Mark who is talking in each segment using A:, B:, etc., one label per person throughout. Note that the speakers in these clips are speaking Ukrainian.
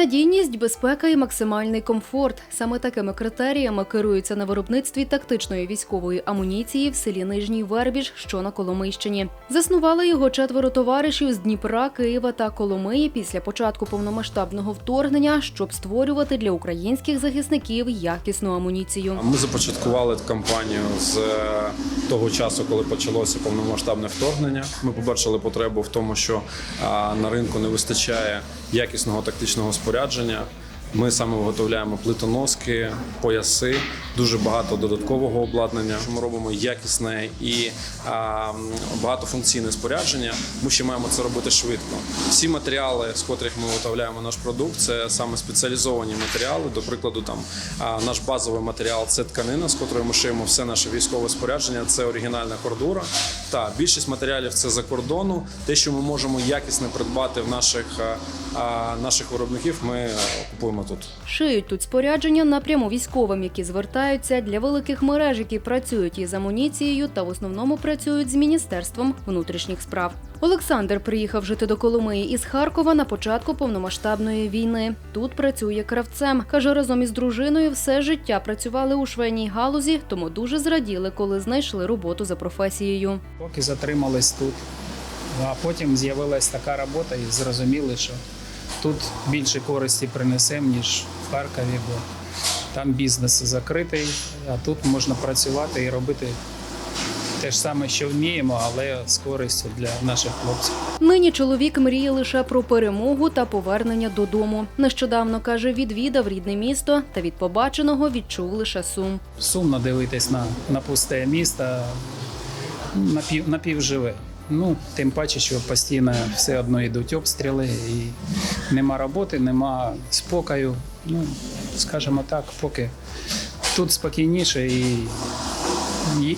A: Надійність, безпека і максимальний комфорт. Саме такими критеріями керуються на виробництві тактичної військової амуніції в селі Нижній Вербіж, що на Коломийщині. Заснували його четверо товаришів з Дніпра, Києва та Коломиї після початку повномасштабного вторгнення, щоб створювати для українських захисників якісну амуніцію.
B: Ми започаткували кампанію з е, того часу, коли почалося повномасштабне вторгнення. Ми побачили потребу в тому, що на ринку не вистачає якісного тактичного спорядження. Ми саме виготовляємо плитоноски, пояси, дуже багато додаткового обладнання. Ми робимо якісне і а, багатофункційне спорядження. Ми ще маємо це робити швидко. Всі матеріали, з котрих ми виготовляємо наш продукт, це саме спеціалізовані матеріали. До прикладу, там а, наш базовий матеріал це тканина, з котрої ми шиємо все наше військове спорядження. Це оригінальна кордура. Та більшість матеріалів це за кордону. Те, що ми можемо якісно придбати в наших, а, наших виробників, ми е, купуємо тут.
A: Шиють тут спорядження напряму військовим, які звертаються для великих мереж, які працюють із амуніцією та в основному працюють з міністерством внутрішніх справ. Олександр приїхав жити до Коломиї із Харкова на початку повномасштабної війни. Тут працює кравцем. каже, разом із дружиною все життя працювали у швейній галузі, тому дуже зраділи, коли знайшли роботу за професією.
C: Поки затримались тут. А потім з'явилась така робота і зрозуміли, що тут більше користі принесемо, ніж в Харкові, бо там бізнес закритий, а тут можна працювати і робити те ж саме, що вміємо, але з користю для наших хлопців.
A: Нині чоловік мріє лише про перемогу та повернення додому. Нещодавно каже, відвідав рідне місто та від побаченого відчув лише сум.
C: Сумно дивитись на, на пусте місто, напів, напівживе. Ну, тим паче, що постійно все одно йдуть обстріли, і нема роботи, нема спокою. Ну, скажімо так, поки тут спокійніше і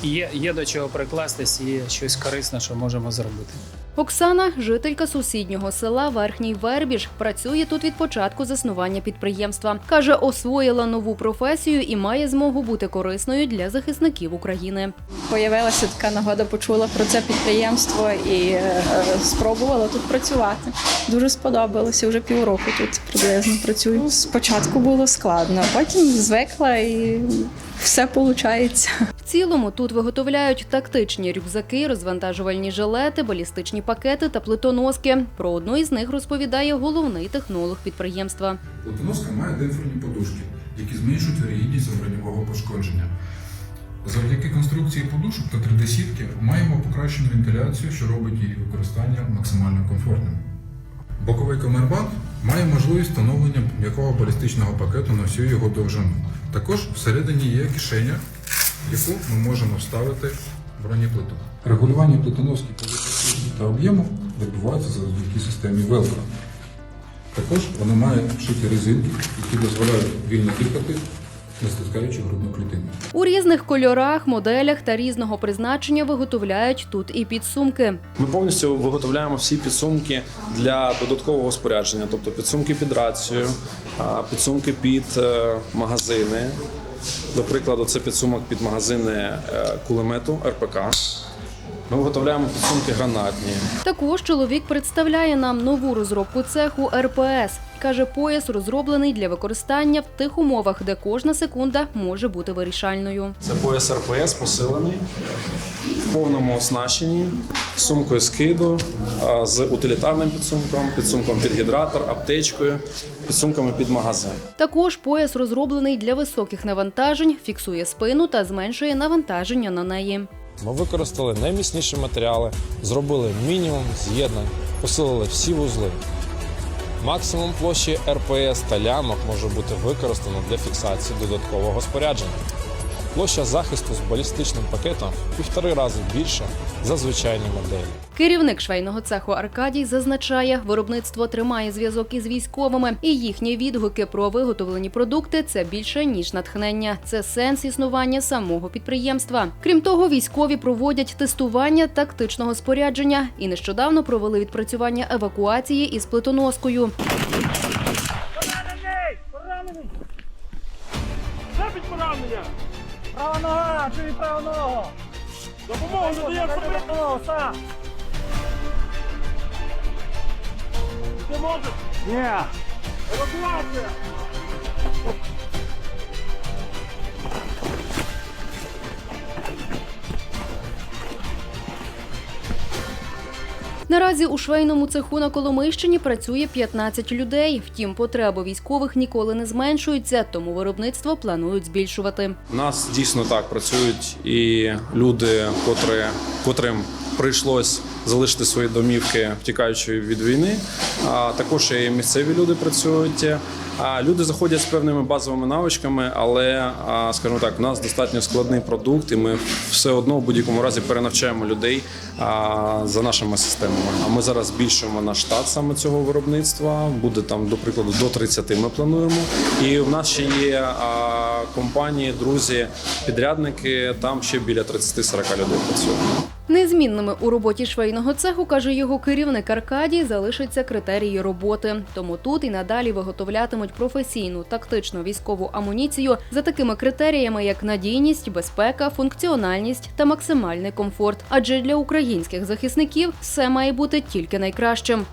C: є, є до чого прикластись, є щось корисне, що можемо зробити.
A: Оксана, жителька сусіднього села Верхній Вербіж, працює тут від початку заснування підприємства. Каже, освоїла нову професію і має змогу бути корисною для захисників України.
D: Появилася така нагода, почула про це підприємство і е, спробувала тут працювати. Дуже сподобалося. Вже півроку тут приблизно працюю. Спочатку було складно, потім звикла і все виходить.
A: В цілому тут виготовляють тактичні рюкзаки, розвантажувальні жилети, балістичні пакети та плитоноски. Про одну із них розповідає головний технолог підприємства.
E: Плитоноска має демпферні подушки, які зменшують вірогідність броньового пошкодження. Завдяки конструкції подушок та 3D-сітки маємо покращену вентиляцію, що робить її використання максимально комфортним. Боковий камербат має можливість встановлення м'якого балістичного пакету на всю його довжину. Також всередині є кишеня, в яку ми можемо вставити бронеплиту. Регулювання плитоноски по висоті та об'єму відбувається завдяки системі Velcro. Також воно має вшиті резинки, які дозволяють вільно дихати, не стискаючи грудну клітину.
A: У різних кольорах, моделях та різного призначення виготовляють тут і підсумки.
B: Ми повністю виготовляємо всі підсумки для додаткового спорядження, тобто підсумки під рацію, підсумки під е, магазини. До прикладу, це підсумок під магазини е, кулемету РПК. Ми виготовляємо підсумки гранатні.
A: Також чоловік представляє нам нову розробку цеху РПС. Каже, пояс розроблений для використання в тих умовах, де кожна секунда може бути вирішальною.
B: Це пояс РПС посилений в повному оснащенні, сумкою скиду, з утилітарним підсумком, підсумком під гідратор, аптечкою, підсумками під магазин.
A: Також пояс розроблений для високих навантажень, фіксує спину та зменшує навантаження на неї.
F: Ми використали найміцніші матеріали, зробили мінімум з'єднань, посилили всі вузли. Максимум площі РПС та лямок може бути використано для фіксації додаткового спорядження. Площа захисту з балістичним пакетом в півтори рази більша за звичайні моделі.
A: Керівник швейного цеху Аркадій зазначає, виробництво тримає зв'язок із військовими, і їхні відгуки про виготовлені продукти це більше ніж натхнення. Це сенс існування самого підприємства. Крім того, військові проводять тестування тактичного спорядження і нещодавно провели відпрацювання евакуації із плитоноскою.
G: Поранений! Поранений! Забить поранення! Права нога! Чуй права ногу! Допомогу не дає ногу, сам! Можеш? Ні! Евакуація!
A: Наразі у швейному цеху на Коломийщині працює 15 людей. Втім, потреби військових ніколи не зменшуються, тому виробництво планують збільшувати.
B: У нас дійсно так працюють і люди, котрим прийшлось залишити свої домівки, втікаючи від війни. А також і місцеві люди працюють. А люди заходять з певними базовими навичками, але скажімо так, у нас достатньо складний продукт, і ми все одно в будь-якому разі перенавчаємо людей за нашими системами. А ми зараз збільшуємо наш штат саме цього виробництва. Буде там, до прикладу, до 30 ми плануємо. І в нас ще є компанії, друзі, підрядники. Там ще біля 30-40 людей працює.
A: Незмінними у роботі швейного цеху, каже його керівник Аркадій, залишаться критерії роботи. Тому тут і надалі виготовлятимуть професійну тактичну військову амуніцію за такими критеріями, як надійність, безпека, функціональність та максимальний комфорт. Адже для українських захисників все має бути тільки найкращим.